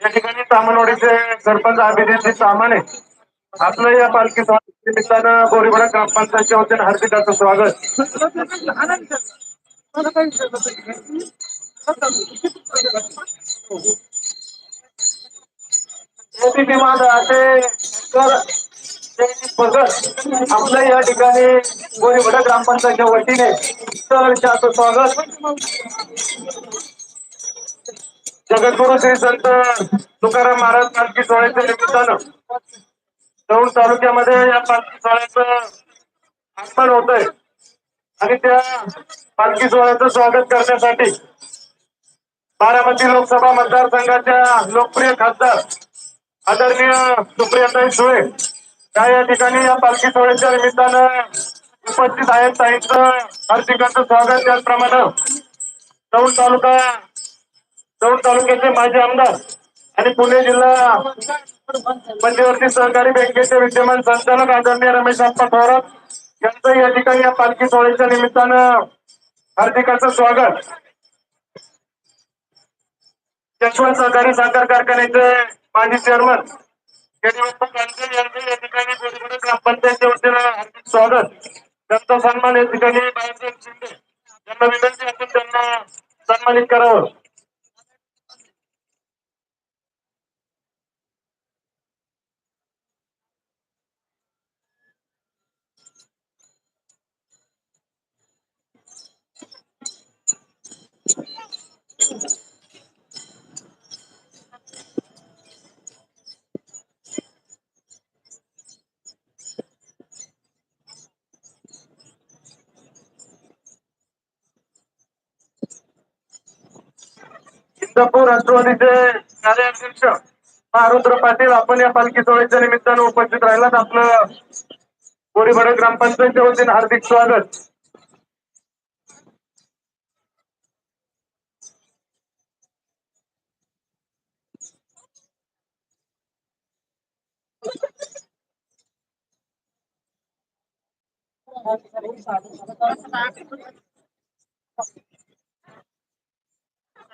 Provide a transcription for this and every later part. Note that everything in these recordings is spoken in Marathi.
या ठिकाणी तामनवाडीचे सरपंच सामान सामाने आपलं या पालखी निमित्तानं गोरीबडा ग्रामपंचायतच्या वतीने हार्दिक असं स्वागत मोठी असे भगत आपल्या या ठिकाणी गोरीवडा ग्रामपंचायतच्या वतीने सहर्ष स्वागत. जगद्गुरु श्री संत तुकाराम महाराज पालखी सोहळ्याच्या निमित्तानं दौंड तालुक्यामध्ये या पालखी सोहळ्याचं आगमन होत आहे आणि त्या पालखी सोहळ्याचं स्वागत करण्यासाठी बारामती लोकसभा मतदारसंघाच्या लोकप्रिय खासदार आदरणीय सुप्रियाताई सुळे. त्या या ठिकाणी या पालखी सोहळ्याच्या निमित्तानं उपस्थित आहेत ताईंचं हार्दिकांचं स्वागत. त्याचप्रमाणे दौंड तालुका दौंड तालुक्याचे माजी आमदार आणि पुणे जिल्हा मध्यवर्ती सहकारी बँकेचे विद्यमान संचालक आदरणीय रमेश आप्पा थोरात यांचं या ठिकाणी या पालखी सोहळ्याच्या निमित्तानं हार्दिकाचं स्वागत. यशवंत सहकारी साखर कारखान्याचे माजी चेअरमन यशवंत गांधी या ठिकाणी गोरेगाव ग्रामपंचायतच्या वतीनं हार्दिक स्वागत. त्यांचा सन्मान या ठिकाणी बाळासाहेब शिंदे यांना विनंती त्यांना सन्मानित करावं. इंदापूर राष्ट्रवादीचे कार्याध्यक्ष महारुद्र पाटील आपण या पालखी सोहळ्याच्या निमित्तानं उपस्थित राहिलात. आपलं गोरीबडा ग्रामपंचायतच्या वतीने हार्दिक स्वागत.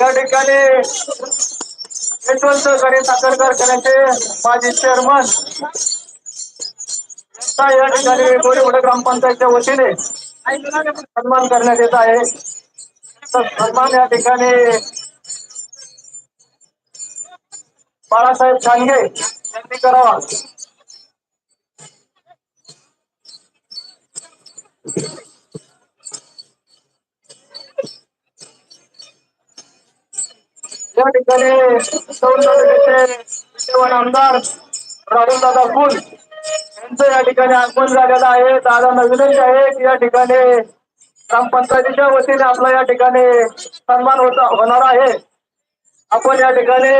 या ठिकाणी यशवंत सहकारी साखर कारखान्याचे माजी चेअरमन यांचा या ठिकाणी गोरेवाडा ग्रामपंचायतच्या वतीने सन्मान करण्यात येत आहे. तर सन्मान या ठिकाणी बाळासाहेब छानगे यांनी करावा. या ठिकाणी दौंड आमदार राहुल दादा फुल त्यांचं या ठिकाणी आगमन झालेलं आहे. दादा विनंती आहे की या ठिकाणी. ग्रामपंचायतीच्या वतीने आपला या ठिकाणी सन्मान होता होणार आहे. आपण या ठिकाणी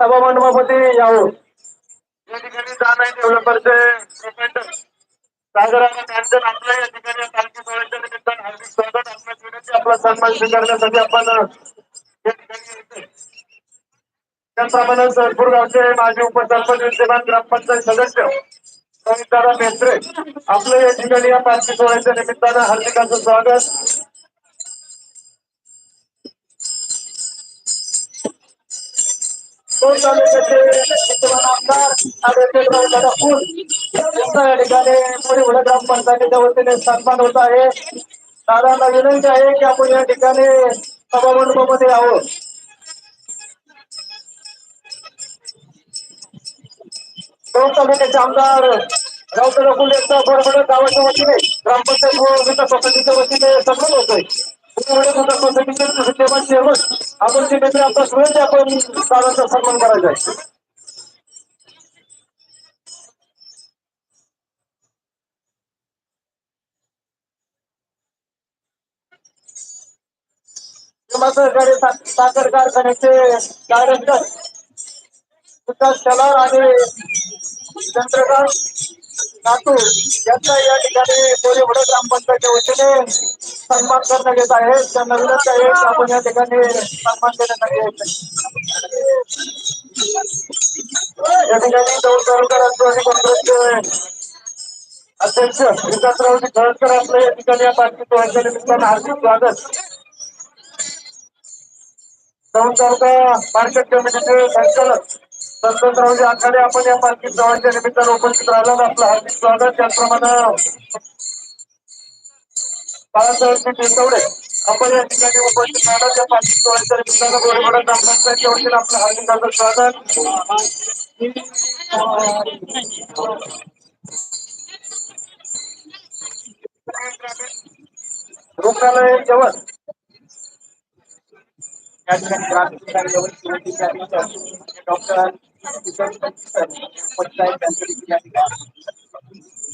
सभा मंडपामध्ये यावं. या ठिकाणी जाणार डेव्हलपरचे प्रोफेसर सागरांना आपल्या या ठिकाणी पालखी सोहळ्याच्या निमित्तानं हार्दिक स्वागत. आपल्या विनंती आपला सन्मान स्वीकारण्यासाठी आपण या ठिकाणी त्याचप्रमाणे सरपूर गावचे माजी उपसरपंच विद्यमान ग्रामपंचायत सदस्य. दादा मेत्रे आपलं या ठिकाणी हार्दिक असं स्वागत या ठिकाणी सन्मान होत आहे दादांना विनंती आहे की आपण या ठिकाणी सभामंडपामध्ये यावं दोन आमदार रावकर फुल यांचा बरोबर गावाच्या वतीने ग्रामपंचायत व विकास सोसायटीच्या वतीने सन्मान होतोय. सोसायटीचे चेअरमन आपण जे मित्र आता सुरेश आपण दादांचा सन्मान करायचा आहे. साखर कारखान्याचे डायरेक्टर विकास कलार आणि चंद्रकांत नातू यांचा या ठिकाणी कोरे वडे ग्रामपंचायतच्या वतीने सन्मान करण्यात येत आहे. त्यांना विनंती आहे की आपण या ठिकाणी सन्मान देण्यात येत या ठिकाणी दौड दौडकर राष्ट्रवादी काँग्रेसचे अध्यक्ष विकासराव खळदकर आपलं या ठिकाणी या पार्टीचं व्हायच्या निमित्तानं हार्दिक स्वागत. दौंड तालुका मार्केट कमिटीचे संचालक संतोषरावजी आखाडे आपण या पालखी जवळच्या निमित्तानं उपस्थित राहिला. आपलं हार्दिक स्वागत. त्याचप्रमाणे बाळासाहेब टिंगवडे आपण या ठिकाणी उपस्थित राहिला त्या पालखी जवळच्या निमित्तानं गोरेवाडा ग्रामपंचायतच्या वतीने आपलं हार्दिक हार्दिक स्वागत. रुग्णालय जेवण या ठिकाणी ग्रामीण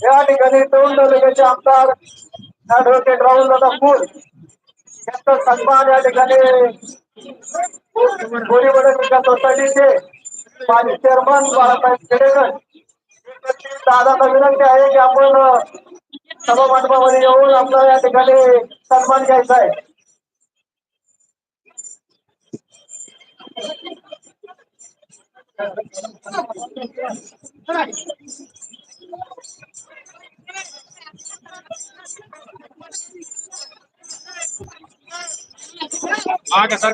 या ठिकाणी दोन तालुक्याचे आमदार ऍडव्होकेट राहुल दादा फुल यांचा सन्मान या ठिकाणी गोरीवडे विकास सोसायटीचे माजी चेअरमन बाळासाहेब खेडेकर दादाचा विनंती आहे की आपण सभा मंडपामध्ये येऊन आपला या ठिकाणी सन्मान घ्यायचा आहे. आगे सर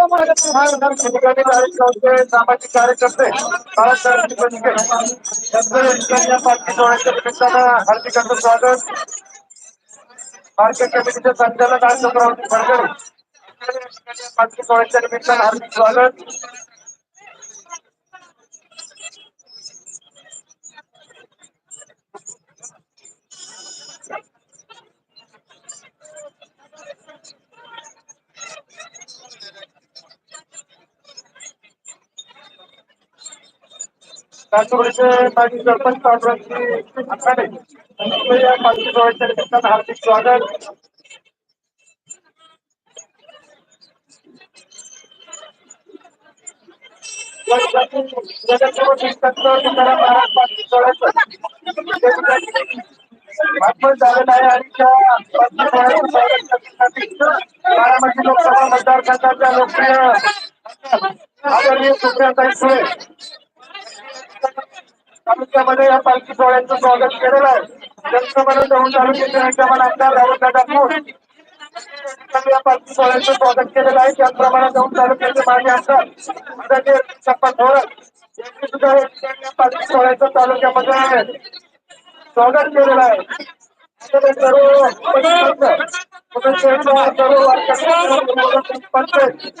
हमारे सामाजिक कार्यकर्ते बाळासाहेब पटके यांचं निमित्तानं हार्दिक स्वागत. मार्केट कमिटीच्या संचालक आज चंद्रावती फडकरे पालखी सोहळ्याच्या निमित्तानं हार्दिक स्वागत लातूरचे माजी सरपंच काँग्रेसची आखाडे यांचं या पालखी सोहळ्याच्या निमित्तानं हार्दिक स्वागत. आपण आहे आणि बारामती लोकसभा मतदारसंघाच्या लोकप्रिय आदरणीय सुप्रियाताई सुळे तालुक्यामध्ये या पालखी सोहळ्याचं स्वागत केलेलं आहे त्याचप्रमाणे दौंड तालुक्याचे विद्यमान आमदार राहुल दादा या पालखी सोहळ्याचं स्वागत केलेलं आहे त्याचप्रमाणे दौंड तालुक्याचे माजी आमदार आदरणीय सप्पा थोरात यांनी सुद्धा या पालखी सोहळ्याचं तालुक्यामध्ये स्वागत केलेलं आहे सर्व सर्व पंचायत,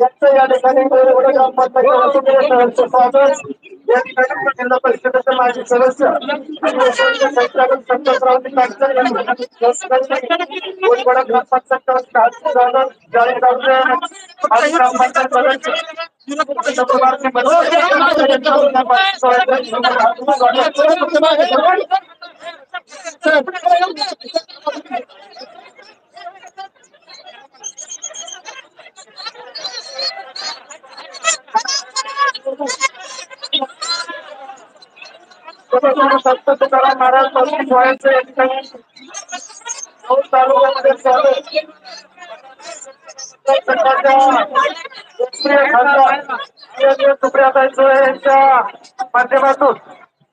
राहुल या ठिकाणी ग्रामपंचायत स्वागत या ठिकाणी जिल्हा परिषदेचे माजी सदस्य संचालक संतोषरावजी ग्रामपंचायत जाधव जाळीगावचे आणि ग्रामपंचायत सदस्य संत तुकाराम महाराज या ठिकाणी तालुक्यामध्ये चालू यांच्या माध्यमातून.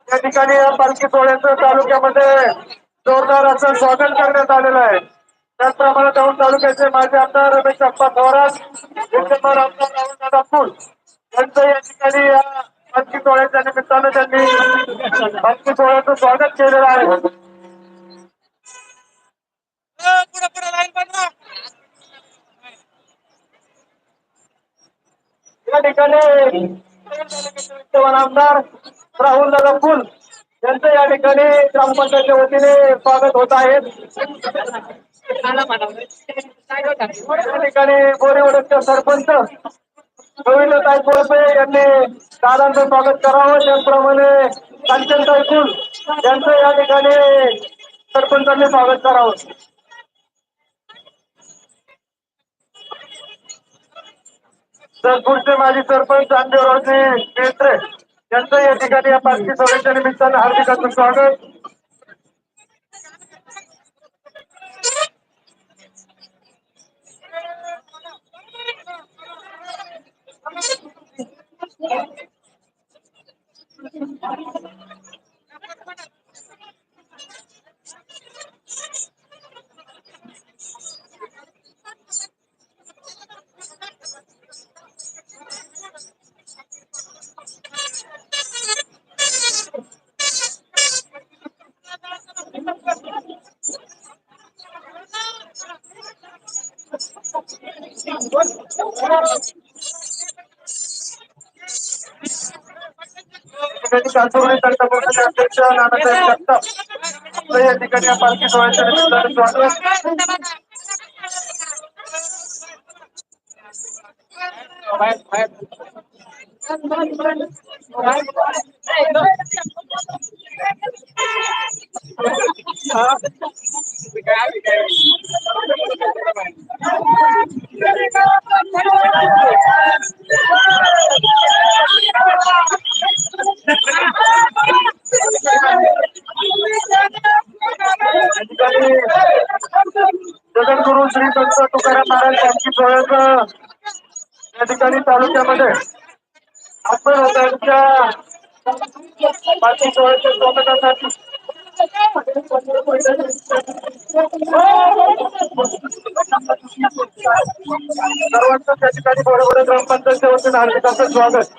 या ठिकाणी या पालखी सोहळ्याचं तालुक्यामध्ये जोरदार असं स्वागत करण्यात आलेलं आहे. त्याचप्रमाणे दौंड तालुक्याचे माजी आमदार रमेश अप्पा थोरात विद्यमान आमदार राहुल दादा फुल यांचं या ठिकाणी या पालखी सोहळ्याच्या निमित्तानं त्यांनी पालखी सोहळ्याचं स्वागत केलेलं आहे. या ठिकाणी आमदार राहुल दादा फुल यांचं या ठिकाणी ग्रामपंचायतच्या वतीने स्वागत होत आहे. या ठिकाणी बोरीवडच्या सरपंच गोविंदताई कोळपे यांनी दादांचं स्वागत करावं. त्याचप्रमाणे कांचनताई फुल यांचं या ठिकाणी सरपंचांनी स्वागत करावं. सरपूरचे माजी सरपंच चांदेवरावजी केत्रे यांचं या ठिकाणी या पाचवी सभेच्या निमित्तानं हार्दिक स्वागत. ठिकाणी कासवडी तंटामुक्तीचे अध्यक्ष नानासाहेब जगताप आपलं या ठिकाणी या पालखी सोहळ्याच्या निमित्तानं स्वागत या ठिकाणी जगद्गुरु श्री संत तुकाराम महाराज यांची प्रयोग या ठिकाणी तालुक्यामध्ये आपण त्यांच्या पालखी सोहळ्याच्या स्वागतासाठी सर्वांचं त्या ठिकाणी बरोबर ग्रामपंचायतच्या वतीने हार्दिक असं स्वागत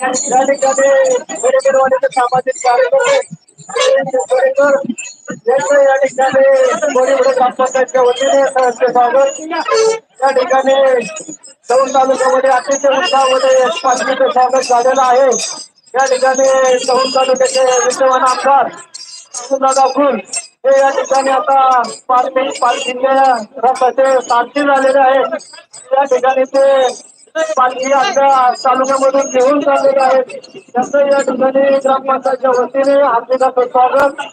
या ठिकाणी सामाजिक कार्यकर्ते यांचं या ठिकाणी ग्रामपंचायतच्या वतीने सहर्ष स्वागत या ठिकाणी दौंड तालुक्यामध्ये अतिशय उत्साहामध्ये पाचवीचं स्वागत झालेलं आहे. या ठिकाणी दौंड तालुक्याचे विद्यमान आमदार दादा फुल हे या ठिकाणी आता पालखी पालखीच्या रथाचे साक्षी झालेले आहेत या ठिकाणी ते पालखी आपल्या तालुक्यामधून घेऊन चाललेले आहेत त्यांचं या ठिकाणी ग्रामपंचायतच्या वतीने हार्दिकाचं स्वागत